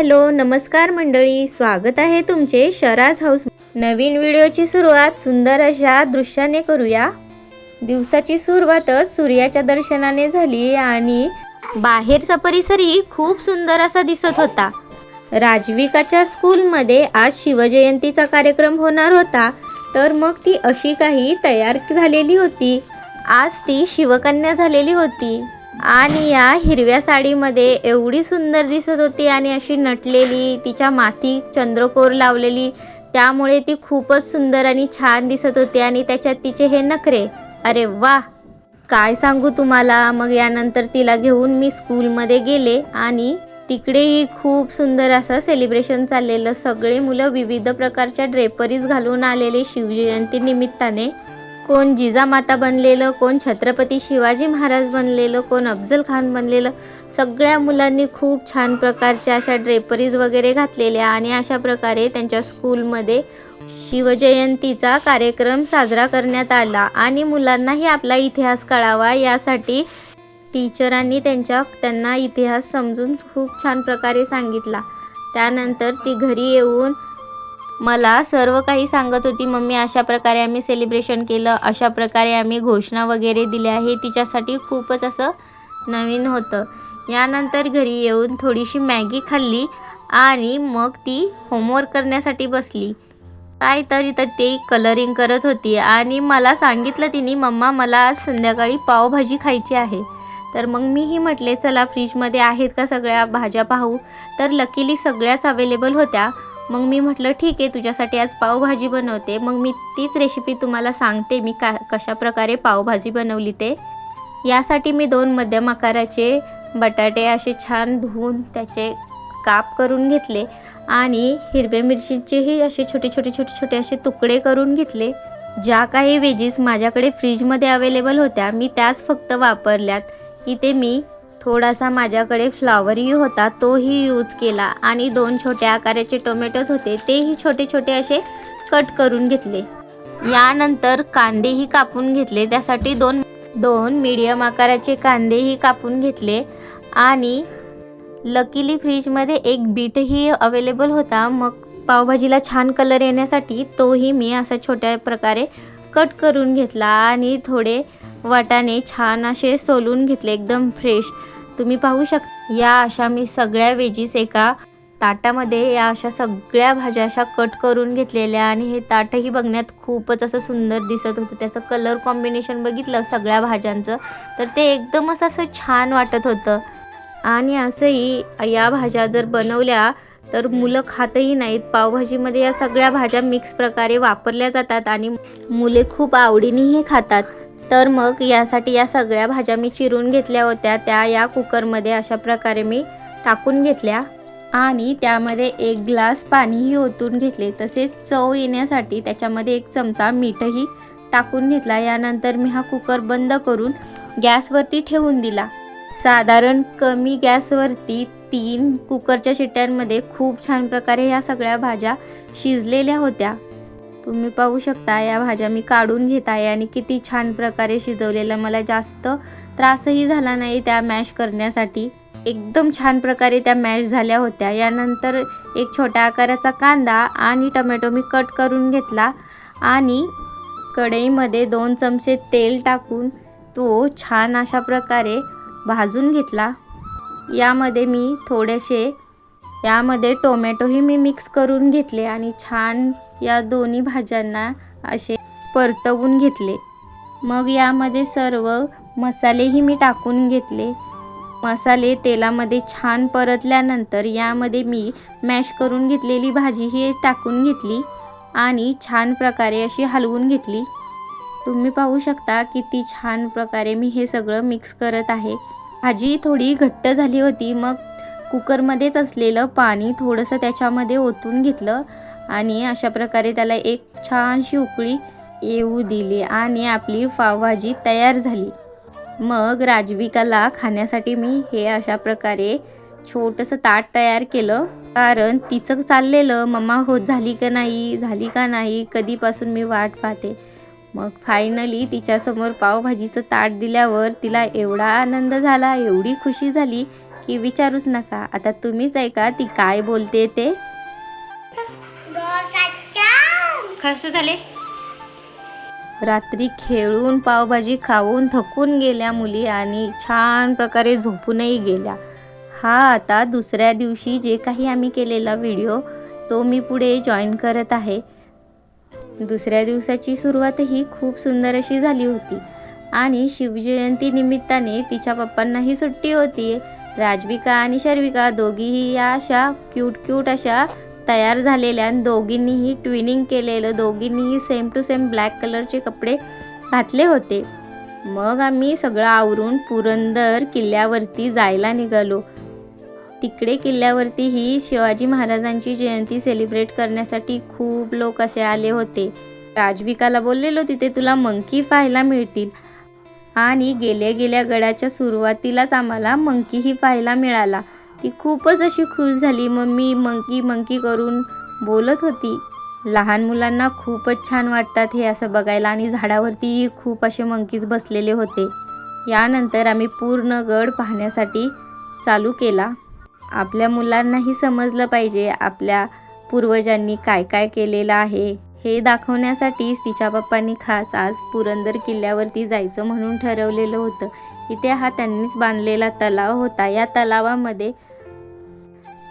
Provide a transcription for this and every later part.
Hello नमस्कार मंडळी स्वागत आहे तुमचे शराज हाऊस. नवीन व्हिडिओची सुरुवात सुंदर अशा दृश्याने करूया. दिवसाची सुरुवातच सूर्याच्या दर्शनाने झाली आणि बाहेरचा परिसरही खूप सुंदर असा दिसत होता. राजविकाच्या स्कूलमध्ये आज शिवजयंतीचा कार्यक्रम होणार होता तर मग ती अशी काही तयार झालेली होती. आज ती शिवकन्या झालेली होती. आणि या हिरव्या साडीमध्ये एवढी सुंदर दिसत होती आणि अशी नटलेली तिच्या माथी चंद्रकोर लावलेली त्यामुळे ती खूपच सुंदर आणि छान दिसत होती आणि त्याच्यात तिचे हे नखरे. अरे वा! काय सांगू तुम्हाला? मग यानंतर तिला घेऊन मी स्कूलमध्ये गेले आणि तिकडेही खूप सुंदर असं सेलिब्रेशन चाललेलं. सगळे मुलं विविध प्रकारच्या ड्रेपरीज घालून आलेले शिवजयंती निमित्ताने. कोण जिजामाता बनलेलं कोण छत्रपती शिवाजी महाराज बनलेलं कोण अफजल खान बनलेलं सगळ्या मुलांनी खूप छान प्रकारच्या अशा ड्रेपरीज वगैरे घातलेल्या आणि अशा प्रकारे त्यांच्या स्कूलमध्ये शिवजयंतीचा कार्यक्रम साजरा करण्यात आला. आणि मुलांनाही आपला इतिहास कळावा यासाठी टीचरांनी त्यांच्या त्यांना इतिहास समजून खूप छान प्रकारे सांगितला. त्यानंतर ती घरी येऊन मला सर्व काही सांगत होती. मम्मी अशा प्रकारे आम्ही सेलिब्रेशन केलं. अशा प्रकारे आम्ही घोषणा वगैरे दिल्या. हे तिच्यासाठी खूपच असं नवीन होतं. यानंतर घरी येऊन थोडीशी मॅगी खाल्ली आणि मग ती होमवर्क करण्यासाठी बसली. काय तर इथं ते कलरिंग करत होती आणि मला सांगितलं तिने मम्मा मला आज संध्याकाळी पावभाजी खायची आहे. तर मग मीही म्हटले चला फ्रीजमध्ये आहेत का सगळ्या भाज्या पाहू. तर लकीली सगळ्याच अवेलेबल होत्या. मग मी म्हटलं ठीक आहे तुझ्यासाठी आज पावभाजी बनवते. मग मी तीच रेसिपी तुम्हाला सांगते मी का कशा प्रकारे पावभाजी बनवली ते. यासाठी मी दोन मध्यम आकाराचे बटाटे असे छान धुवून त्याचे काप करून घेतले आणि हिरव्या मिरचीचेही असे छोटे छोटे छोटे छोटे असे तुकडे करून घेतले. ज्या काही वेजीस माझ्याकडे फ्रीजमध्ये अवेलेबल होत्या मी त्याच फक्त वापरल्यात. इथे मी थोडासा माझ्याकडे फ्लावरही होता तोही यूज केला. आणि दोन छोट्या आकाराचे टोमॅटोज होते तेही छोटे छोटे असे कट करून घेतले. यानंतर कांदेही कापून घेतले त्यासाठी दोन दोन मीडियम आकाराचे कांदेही कापून घेतले. आणि लकीली फ्रीजमध्ये एक बीटही अवेलेबल होता. मग पावभाजीला छान कलर येण्यासाठी तोही मी असा छोट्या प्रकारे कट करून घेतला. आणि थोडे वाटाणे छान असे सोलून घेतले एकदम फ्रेश तुम्ही पाहू शकता या अशा मी सगळ्या वेजीस एका ताटामध्ये या अशा सगळ्या भाज्या अशा कट करून घेतलेल्या आणि हे ताटही बघण्यात खूपच असं सुंदर दिसत होतं. त्याचं कलर कॉम्बिनेशन बघितलं सगळ्या भाज्यांचं तर ते एकदमच असं छान वाटत होतं. आणि असंही या भाज्या जर बनवल्या तर मुलं खातही नाहीत. पावभाजीमध्ये या सगळ्या भाज्या मिक्स प्रकारे वापरल्या जातात आणि मुले खूप आवडीनेही खातात. तर मग यासाठी या सगळ्या भाज्या मी चिरून घेतल्या होत्या. त्या या कुकरमध्ये अशा प्रकारे मी टाकून घेतल्या. आणि त्यामध्ये एक ग्लास पाणीही ओतून घेतले. तसेच चव येण्यासाठी त्याच्यामध्ये एक चमचा मीठही टाकून घेतला. यानंतर मी हा कुकर बंद करून गॅसवरती ठेवून दिला. साधारण कमी गॅसवरती तीन कुकरच्या शिट्ट्यांमध्ये खूप छान प्रकारे ह्या सगळ्या भाज्या शिजलेल्या होत्या. तुम्ही पाहू शकता या भाज्या मी काढून घेत आहे आणि किती छान प्रकारे शिजवलेल्या मला जास्त त्रासही झाला नाही त्या मॅश करण्यासाठी. एकदम छान प्रकारे त्या मॅश झाल्या होत्या. यानंतर एक छोट्या आकाराचा कांदा आणि टमॅटो मी कट करून घेतला आणि कढईमध्ये दोन चमचे तेल टाकून तो छान अशा प्रकारे भाजून घेतला. यामध्ये मी थोडेसे यामध्ये टोमॅटोही मी मिक्स करून घेतले आणि छान या दोन्ही भाज्यांना असे परतवून घेतले. मग यामध्ये सर्व मसालेही मी टाकून घेतले. मसाले तेलामध्ये छान परतल्यानंतर यामध्ये मी मॅश करून घेतलेली भाजी ही टाकून घेतली आणि छान प्रकारे अशी हलवून घेतली. तुम्ही पाहू शकता किती छान प्रकारे मी हे सगळं मिक्स करत आहे. भाजी थोडी घट्ट झाली होती मग कुकरमध्येच असलेलं पाणी थोडंसं त्याच्यामध्ये ओतून घेतलं. आणि अशा प्रकारे त्याला एक छानशी उकळी येऊ दिली आणि आपली पावभाजी तयार झाली. मग राजविकाला खाण्यासाठी मी हे अशा प्रकारे छोटंसं ताट तयार केलं. कारण तिचं चाललेलं मम्मा होत झाली का नाही? झाली का नाही? कधीपासून मी वाट पाहते. मग फायनली तिच्यासमोर पावभाजीचं ताट दिल्यावर तिला एवढा आनंद झाला एवढी खुशी झाली की की विचारूच नका. आता तुम्हीच ऐका ती काय बोलते ते. कसं झाले? रात्री खेळून पावभाजी खाऊन थकून गेल्या मुली आणि छान प्रकारे झोपूनही गेल्या. हा आता दुसऱ्या दिवशी जे काही आम्ही केलेला व्हिडिओ तो मी पुढे जॉईन करत आहे. दुसऱ्या दिवसाची सुरुवातही खूप सुंदर अशी झाली होती. आणि शिवजयंती निमित्ताने तिच्या पप्पांनाही सुट्टी होती राजविका आणि शर्विका दोघीही या अशा क्यूट क्यूट अशा तयार झालेल्या आणि दोघींनीही ट्विनिंग केलेलं दोघींनीही सेम टू सेम ब्लॅक कलरचे कपडे घातले होते. मग आम्ही सगळं आवरून पुरंदर किल्ल्यावरती जायला निघालो. तिकडे किल्ल्यावरतीही शिवाजी महाराजांची जयंती सेलिब्रेट करण्यासाठी खूप लोक असे आले होते. राजविकाला बोललेलो तिथे तुला मंकी पाहायला मिळतील. आणि गेल्या गेल्या गडाच्या सुरुवातीलाच आम्हाला मंकीही पाहायला मिळाला. ती खूपच अशी खुश झाली. मम्मी मंकी मंकी करून बोलत होती लहान मुलांना खूपच छान वाटतात हे असं बघायला. आणि झाडावरती खूप असे मंकीज बसलेले होते. यानंतर आम्ही पूर्ण गड पाहण्यासाठी चालू केला. आपल्या मुलांनाही समजलं पाहिजे आपल्या पूर्वजांनी काय काय केलेलं आहे. हे दाखवण्यासाठीच तिच्या पप्पांनी खास आज पुरंदर किल्ल्यावरती जायचं म्हणून ठरवलेलं होतं. इथे हा त्यांनीच बांधलेला तलाव होता. या तलावामध्ये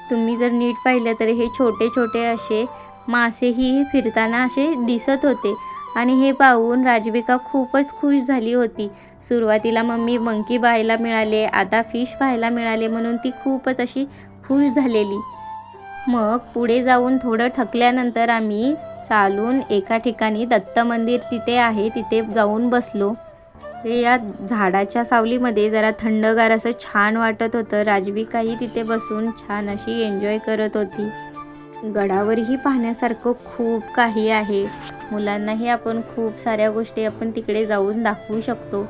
तुम्ही जर नीट पाहिलं तर हे छोटे छोटे असे मासेही फिरताना असे दिसत होते. आणि हे पाहून राजविका खूपच खुश झाली होती. सुरुवातीला मम्मी मंकी पाहायला मिळाले आता फिश पाहायला मिळाले म्हणून ती खूपच अशी खुश झालेली. मग पुढे जाऊन थोडं थकल्यानंतर आम्ही चालून एका ठिकाणी दत्त मंदिर तिथे आहे तिथे जाऊन बसलो. ते या झाडाच्या सावलीमध्ये जरा थंडगार असं छान वाटत होतं. राजविकाही तिथे बसून छान अशी एन्जॉय करत होती. गडावरही पाहण्यासारखं खूप काही आहे. मुलांनाही आपण खूप साऱ्या गोष्टी आपण तिकडे जाऊन दाखवू शकतो.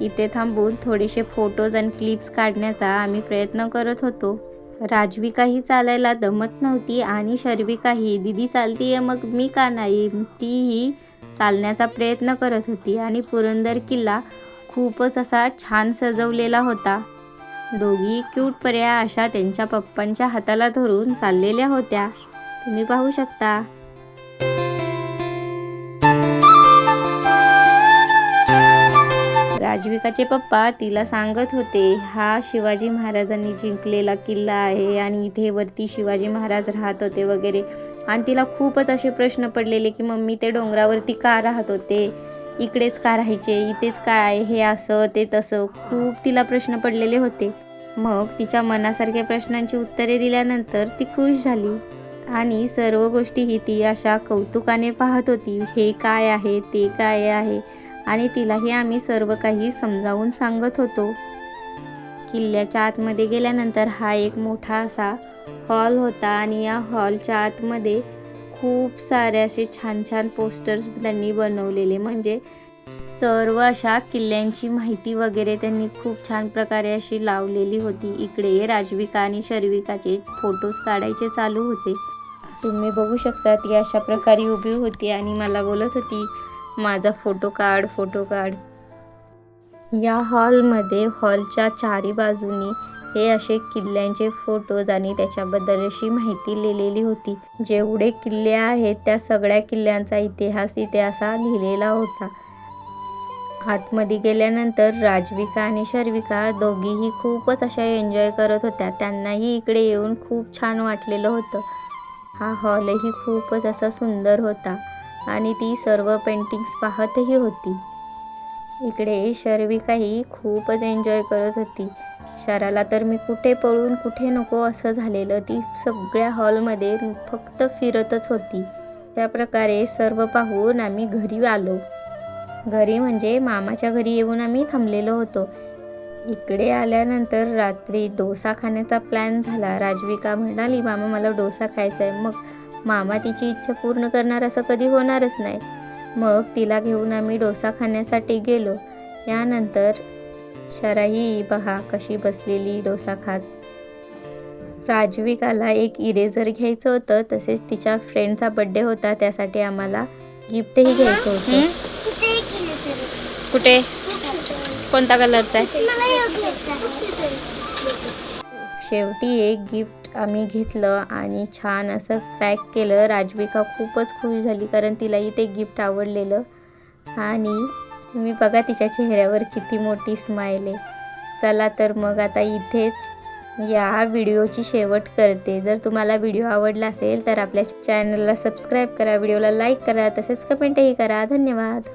इथे थांबून थोडेसे फोटोज आणि क्लिप्स काढण्याचा आम्ही प्रयत्न करत होतो. राजविकाही चालायला दमत नव्हती आणि शर्विकाही दिदी चालतीये मग मी का नाही? तीही चालण्याचा प्रयत्न करत होती आणि पुरंदर किल्ला खूपच असा छान सजवलेला होता. दोघी क्यूट पर्या अशा त्यांच्या पप्पांच्या हाताला धरून चाललेल्या होत्या. तुम्ही पाहू शकता. राजविकाचे पप्पा तिला सांगत होते हा शिवाजी महाराजांनी जिंकलेला किल्ला आहे आणि इथे वरती शिवाजी महाराज राहत होते वगैरे. आणि तिला खूपच असे प्रश्न पडलेले की मम्मी ते डोंगरावरती का राहत होते? इकडेच का राहायचे? इथेच काय? हे असं ते तसं. खूप तिला प्रश्न पडलेले होते. मग तिच्या मनासारख्या प्रश्नांची उत्तरे दिल्यानंतर ती खुश झाली. आणि सर्व गोष्टीही ती अशा कौतुकाने पाहत होती. हे काय आहे? ते काय आहे? आणि तिलाही आम्ही सर्व काही समजावून सांगत होतो. किल्ल्याच्या आतमध्ये गेल्यानंतर हा एक मोठा असा हॉल होता आणि या हॉलच्या आतमध्ये खूप सारे असे छान छान पोस्टर्स त्यांनी बनवलेले. म्हणजे सर्व अशा किल्ल्यांची माहिती वगैरे त्यांनी खूप छान प्रकारे अशी लावलेली होती. इकडे राजविका आणि शर्विकाचे फोटोज काढायचे चालू होते. तुम्ही बघू शकता ती अशा प्रकारे उभी होती आणि मला बोलत होती माझा फोटो काढ फोटो काढ. या हॉलमध्ये हॉलच्या चारी बाजूनी हे असे किल्ल्यांचे फोटोज आणि त्याच्याबद्दल अशी माहिती लिहिलेली होती. जेवढे किल्ले आहेत त्या सगळ्या किल्ल्यांचा इतिहास इथे असा लिहिलेला होता. आतमध्ये गेल्यानंतर राजविका आणि शर्विका दोघीही खूपच अशा एन्जॉय करत होत्या. त्यांनाही इकडे येऊन खूप छान वाटलेलं होतं. हा हॉलही खूपच असा सुंदर होता आणि ती सर्व पेंटिंग्स पाहतही होती. इकडे शर्विकाही खूपच एन्जॉय करत होती. शराला तर मी कुठे पळून कुठे नको असं झालेलं. ती सगळ्या हॉलमध्ये फक्त फिरतच होती. त्या प्रकारे सर्व पाहून आम्ही घरी आलो. घरी म्हणजे मामाच्या घरी येऊन आम्ही थांबलेलो होतो. इकडे आल्यानंतर रात्री डोसा खाण्याचा प्लॅन झाला. राजविका म्हणाली मामा मला डोसा खायचा आहे मग मामा तिची इच्छा पूर्ण करणार असं कधी होणारच नाही. मग तिला घेऊन आम्ही डोसा खाण्यासाठी गेलो. यानंतर शराही बघा कशी बसलेली डोसा खात राजविकाला एक इरेझर घ्यायचं होतं तसेच तिच्या फ्रेंडचा बड्डे होता त्यासाठी आम्हाला गिफ्टही घ्यायचं होतं. कुठे? कोणता कलरचा आहे? शेवटी एक गिफ्ट आम्ही घेतलं आणि छान असं पॅक केलं. राजविका खूपच खुश झाली कारण तिलाही ते गिफ्ट आवडलेलं. आणि तुम्ही बघा तिच्या चेहऱ्यावर किती मोठी स्माईल आहे. चला तर मग आता इथेच या व्हिडिओची शेवट करते. जर तुम्हाला व्हिडिओ आवडला असेल तर आपल्या चॅनलला सबस्क्राईब करा व्हिडिओला लाईक करा तसेच कमेंटही करा. धन्यवाद.